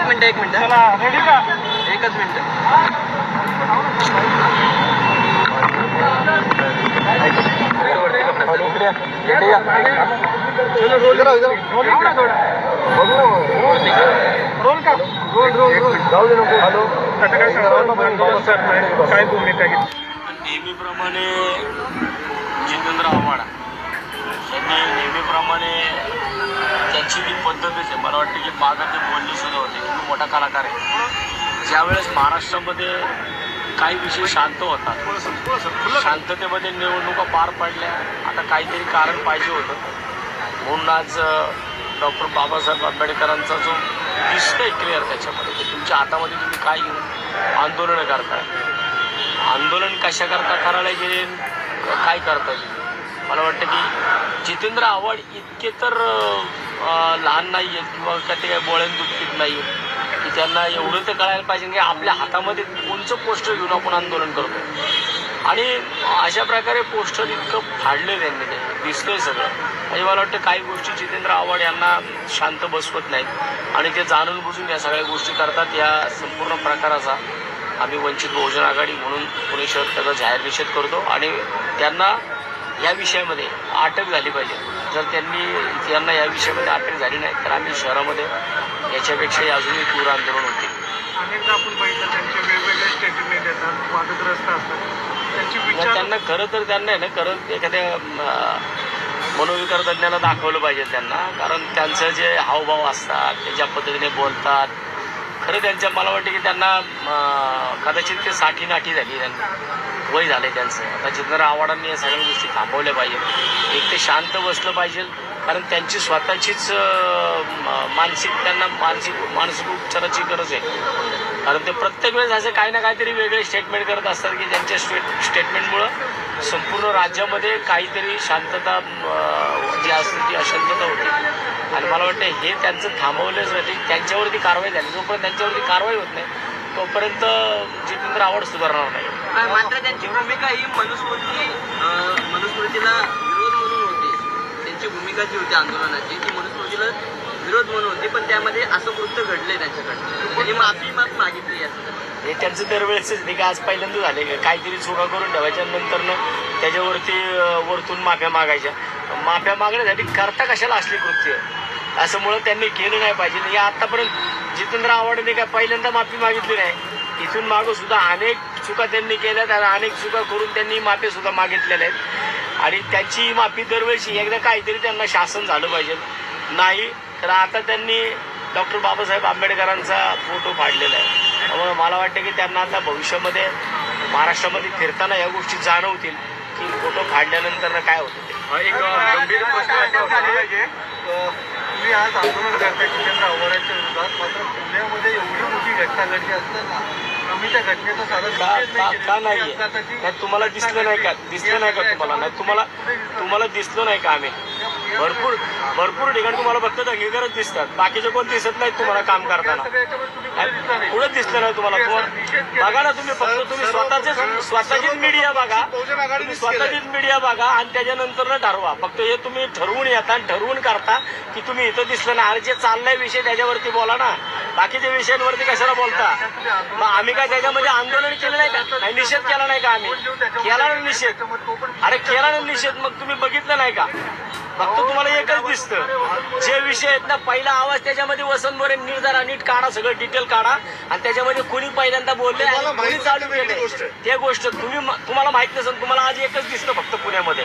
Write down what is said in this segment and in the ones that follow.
एक मिनिट एक मिनिट चला रेडी का? एकच मिनिट. रोल का? रोल रोल रोल आता काय सांगतो? काय भूमिका घेतली? नेहमीप्रमाणे जितेंद्र आव्हाड. यांनी नेहमीप्रमाणे त्यांची आहे मला वाटतं की माझं ते बोलणं सुरू होते की मी मोठा कलाकार आहे. ज्यावेळेस महाराष्ट्रामध्ये काही विषय शांत होतात शांततेमध्ये निवडणुका पार पडल्या आता काहीतरी कारण पाहिजे होतं. म्हणून आज डॉक्टर बाबासाहेब आंबेडकरांचा जो दिसतंय क्लिअर त्याच्यामध्ये की तुमच्या हातामध्ये तुम्ही काय घेऊन आंदोलनं करताय. आंदोलन कशाकरता करायला गेले काय करता येईल मला वाटतं की जितेंद्र आव्हाड इतके तर लहान नाही आहेत किंवा का ते काही बोळ्यान दुखत नाही आहेत की त्यांना एवढं तर कळायला पाहिजे की आपल्या हातामध्ये कोणचं पोस्टर घेऊन आपण आंदोलन करतो. आणि अशा प्रकारे पोस्टर इतकं फाडलं त्यांनी ते. दिसतंय सगळं. म्हणजे मला वाटतं काही गोष्टी जितेंद्र आव्हाड यांना शांत बसवत नाहीत. आणि ते जाणून बुजून या सगळ्या गोष्टी करतात. या संपूर्ण प्रकाराचा आम्ही वंचित बहुजन आघाडी म्हणून पुणे शहर त्याचा जाहीर निषेध करतो. आणि त्यांना या विषयामध्ये अटक झाली पाहिजे. जर त्यांनी त्यांना या विषयामध्ये अटक झाली नाही तर आम्ही शहरामध्ये याच्यापेक्षाही अजूनही तीव्र आंदोलन होते. अनेकदा आपण बघितलं त्यांचे वेगवेगळे स्टेटमेंट येतात वादग्रस्त असतात. त्यांची मग विचार त्यांना खरं तर त्यांना आहे ना खरं एखाद्या मनोविकार तज्ज्ञाला दाखवलं पाहिजे त्यांना कारण त्यांचं जे हावभाव असतात ते ज्या पद्धतीने बोलतात खरं त्यांच्या मला वाटतं की त्यांना कदाचित ते साठी नाठी झाली. त्यांना वय झाले त्यांचं. आता जितेंद्र आव्हाडांनी या सगळ्या गोष्टी थांबवल्या पाहिजेत. एक ते शांत बसलं पाहिजे कारण त्यांची स्वतःचीच मानसिक त्यांना मानसिक मानसिक उपचाराची गरज आहे. कारण ते प्रत्येक वेळेस असे काही ना काहीतरी वेगळे स्टेटमेंट करत असतात की ज्यांच्या स्टेट स्टेटमेंटमुळं संपूर्ण राज्यामध्ये काहीतरी शांतता जी असते ती अशांतता होते. आणि मला वाटतं हे त्यांचं थांबवलंच नाही. त्यांच्यावरती कारवाई झाली. जोपर्यंत त्यांच्यावरती कारवाई होत नाही तोपर्यंत जितेंद्र आव्हाड सुधारणार नाही. मात्र त्यांची भूमिका ही मनुस्मृती मनुस्मृतीला विरोध म्हणून होती. त्यांची भूमिका जी होती आंदोलनाची ती मनुस्मृतीला विरोध म्हणून होती पण त्यामध्ये असं कृत्य घडलंय त्यांच्याकडनं. त्यांनी माफी माफ मागितली असं हे त्यांचं दरवेळेसच नाही का आज पहिल्यांदा झाले. का काहीतरी चुका करून ठेवायच्या नंतर त्याच्यावरती वरतून माफ्या मागायच्या. माफ्या मागण्यासाठी करता कशाला असली कृत्य? असं मुळं त्यांनी केलं नाही पाहिजे. हे आतापर्यंत जितेंद्र आव्हाडने काय पहिल्यांदा माफी मागितली नाही. इथून मागं सुद्धा अनेक चुका त्यांनी केल्यात आणि अनेक चुका करून त्यांनी माफी सुद्धा मागितलेल्या आहेत. आणि त्यांची माफी दरवेळी एकदा काहीतरी त्यांना शासन झालं पाहिजे. नाही तर आता त्यांनी डॉक्टर बाबासाहेब आंबेडकरांचा फोटो फाडलेला आहे. त्यामुळे मला वाटतं की त्यांना आता भविष्यामध्ये महाराष्ट्रामध्ये फिरताना या गोष्टी जाणवतील की फोटो फाडल्यानंतर काय होतं ते. एक गंभीर प्रश्न असा झालेला आहे तुम्ही आज आंदोलन करताय जितेंद्र आव्हाडांच्या विरोधात. मात्र पुण्यामध्ये एवढी मोठी घटना घडली असताना आम्ही त्या घटनेचा साधा का निषेध का केला. का नाहीये? अपघाताची नाही तुम्हाला दिसलं नाही का? दिसलं नाही का तुम्हाला? नाही तुम्हाला तुम्हाला दिसलं नाही का आम्ही? भरपूर भरपूर ठिकाणी तुम्हाला फक्त दंगेकरच दिसतात. बाकीचे कोण दिसत नाहीत तुम्हाला काम करताना. पुढे दिसला नाही. तुम्हाला. तुम्हाला बघा ना तुम्ही फक्त तुम्ही स्वतःचे स्वतःचीच मीडिया बघा. तुम्ही स्वतःचीच मीडिया बघा आणि त्याच्यानंतर ना ठरवा. फक्त हे तुम्ही ठरवून येता आणि ठरवून करता की तुम्ही इथं दिसलं ना आणि जे चाललाय विषय त्याच्यावरती बोला ना. बाकीच्या विषयांवरती कशाला बोलता? मग आम्ही काय त्याच्यामध्ये आंदोलन केलं नाही का? नाही निषेध केला नाही का आम्ही? केला ना निषेध. अरे केला ना निषेध. मग तुम्ही बघितलं नाही का? फक्त तुम्हाला एकच दिसतं. जे विषय आहेत ना पहिला आवाज त्याच्यामध्ये वसंत मोरे नीट जरा नीट काढा सगळं डिटेल काढा. आणि त्याच्यामध्ये कोणी पहिल्यांदा बोलले आणि कोणी चालू केले ते गोष्ट. तुम्ही तुम्हाला माहीत नसेल तुम्हाला आज एकच दिसतं फक्त पुण्यामध्ये.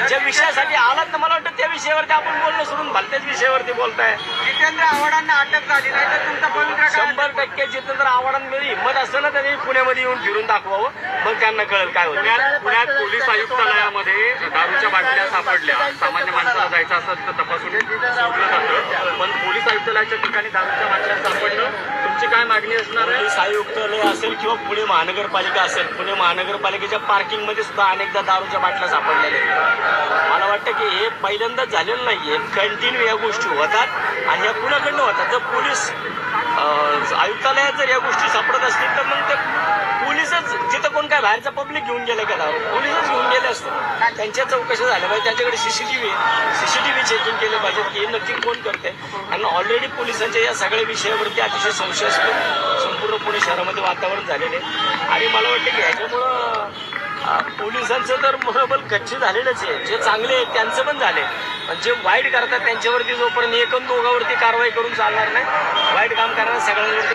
ज्या विषयासाठी आलात ना मला वाटतं त्या विषयावरती आपण बोलणं सोडून भलत्याच विषयावरती बोलताय. जितेंद्र आव्हाडांना अटक झाली नाही तर तुमचा पवित्र शंभर टक्के जितेंद्र आव्हाडांमध्ये हिंमत असतं ना त्यांनी पुण्यामध्ये येऊन फिरून दाखवावं. मग त्यांना कळेल काय होतं. पुण्यात पोलीस आयुक्तालयामध्ये दारूच्या बाटल्या सापडल्या. सामान्य माणसाला जायचं असेल तर तपासून सोडलं जातं. पण पोलीस आयुक्तालयाच्या ठिकाणी दारूच्या बाटल्या सापडणं. तुमची काय मागणी असणार आहे? पोलीस आयुक्तालय असेल किंवा पुणे महानगरपालिका असेल पुणे महानगरपालिकेच्या पार्किंगमध्ये सुद्धा अनेकदा दारूच्या बाटल्या सापडलेल्या आहेत. मला वाटतं की हे पहिल्यांदाच झालेलं नाही आहे कंटिन्यू या गोष्टी होतात आणि या कुणाकडनं होतात? जर पोलीस आयुक्तालयात जर या गोष्टी सापडत असतील तर मग ते पोलिसच जिथं कोण काय बाहेरचा पब्लिक घेऊन गेले का पोलीसच पोलिसच घेऊन गेले असतो. त्यांच्या चौकशा झाल्या पाहिजे. त्यांच्याकडे C C T V C C T V checking केलं पाहिजे की हे नक्की कोण करते आणि ऑलरेडी पोलिसांच्या या सगळ्या विषयावरती अतिशय संशयास्पद संपूर्ण पुणे शहरामध्ये वातावरण झालेलं आहे. आणि मला वाटतं की ह्याच्यामुळं पोलिसांचं तर मनोबल गच्छ झालेलंच आहे. जे चांगले आहेत त्यांचं पण झाले पण जे वाईट करतात त्यांच्यावरती जोपर्यंत एकन दोघावरती कारवाई करून चालणार नाही वाईट काम करणार सगळ्यांवरती.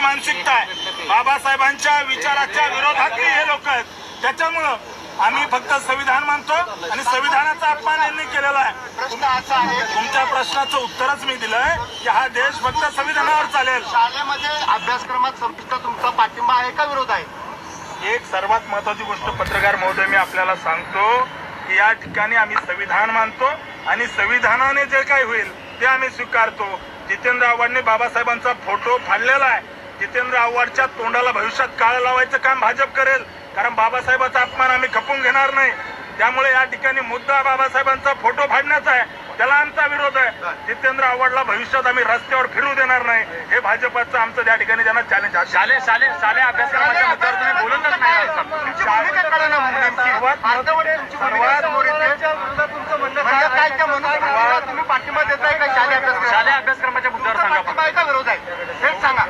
पक्षाची मानसिकता आहे. बाबासाहेबांच्या विचाराच्या विरोधातली हे लोक आहेत. त्याच्यामुळं आम्ही फक्त संविधान मानतो आणि संविधानाचा अपमान यांनी केलेला आहे. प्रश्न असा आहे तुमच्या प्रश्नाचं उत्तरच मी दिलंय की हा देश फक्त संविधानावर चालेल. शाळेमध्ये अभ्यासक्रमात संपुष्ट तुमचा पाठिंबा आहे का विरोध आहे? एक सर्वात महत्वाची गोष्ट पत्रकार महोदय मी आपल्याला सांगतो की या ठिकाणी आम्ही संविधान मानतो आणि संविधानाने जे काही होईल ते आम्ही स्वीकारतो. जितेंद्र आव्हाडने बाबासाहेबांचा फोटो फाडलेला आहे. जितेंद्र आव्हाडच्या तोंडाला भविष्यात काळ लावायचं काम भाजप करेल. कारण बाबासाहेबाचा अपमान आम्ही खपून घेणार नाही. त्यामुळे या ठिकाणी मुद्दा बाबासाहेबांचा फोटो फाडण्याचा आहे. त्याला आमचा विरोध आहे. जितेंद्र आव्हाडला भविष्यात आम्ही रस्त्यावर फिरू देणार नाही. हे भाजपचं आमचं त्या ठिकाणी त्यांना चॅलेंज आहे. शालेय शालेय शालेय अभ्यासक्रमाच्या मुद्द्यावर तुम्ही बोलतच नाही शालेय शालेय अभ्यासक्रमाच्या मुद्द्यावर सांगा विरोध आहे. हेच सांगा.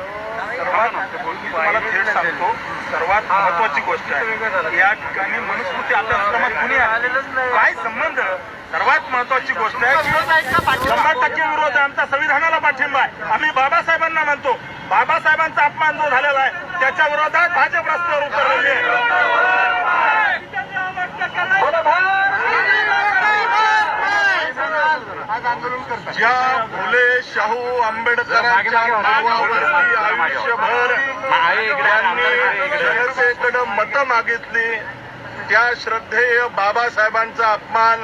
तुम्हाला थेट सांगतो सर्वात महत्वाची गोष्ट आहे. या ठिकाणी मनुस्मृती अभ्यासक्रमात कुणी काय संबंध? सर्वात महत्वाची गोष्ट आहे का पाठिंबा शंभर टक्के विरोध आहे आमचा संविधानाला पाठिंबा आहे. आम्ही बाबासाहेबांना म्हणतो बाबासाहेबांचा अपमान जो झालेला आहे त्याच्या विरोधात भाजप रस्त्यावर उतरलेली आहे. ज्या फुले शाहू आंबेडकरांच्या नावावरती आयुष्यभर जनतेकडे मतं मागितली. त्या श्रद्धेय बाबासाहेबांचा अपमान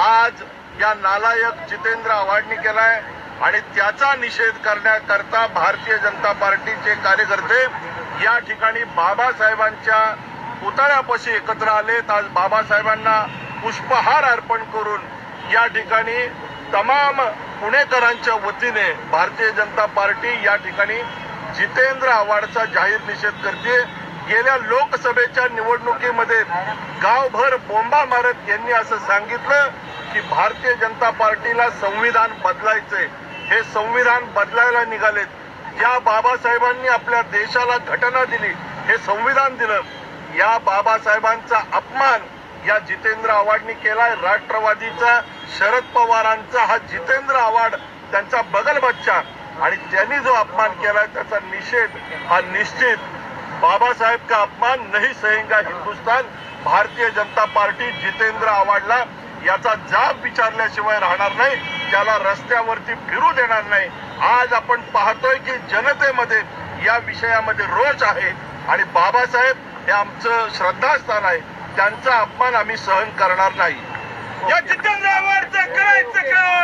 आज या नालायक जितेंद्र आव्हाडनी केलाय आणि त्याचा निषेध करण्याकरता भारतीय जनता पार्टीचे कार्यकर्ते या ठिकाणी बाबासाहेबांच्या पुतळ्यापाशी एकत्र आलेत. आज बाबासाहेबांना पुष्पहार अर्पण करून या ठिकाणी तमाम पुणेकरांच्या वतीने भारतीय जनता पार्टी या ठिकाणी जितेंद्र आव्हाडचा जाहीर निषेध करते गेल्या लोकसभेच्या निवडणुकीमध्ये गावभर बोंबा मारत यांनी असं सांगितलं की भारतीय जनता पार्टीला संविधान बदलायचंय. हे संविधान बदलायला निघालेत. ज्या बाबासाहेबांनी आपल्या देशाला घटना दिली. हे संविधान दिलं. या बाबासाहेबांचा अपमान या जितेंद्र आव्हाडनी केलाय. राष्ट्रवादीचा शरद पवारांचा हा जितेंद्र आव्हाड त्यांचा बगल बच्चा आणि त्यांनी जो अपमान केला त्याचा निषेध हा निश्चित बाबासाहेब का अपमान नाही सहेंगा हिंदुस्तान भारतीय जनता पार्टी जितेंद्र आव्हाडला याचा जाब विचारल्याशिवाय राहणार नाही त्याला रस्त्यावरती फिरू देणार नाही. आज आपण पाहतोय की जनतेमध्ये या विषयामध्ये रोष आहे आणि बाबासाहेब हे आमचं श्रद्धास्थान आहे. त्यांचा अपमान आम्ही सहन करणार नाही. या जितेंद्र आव्हाडचं करायचं काय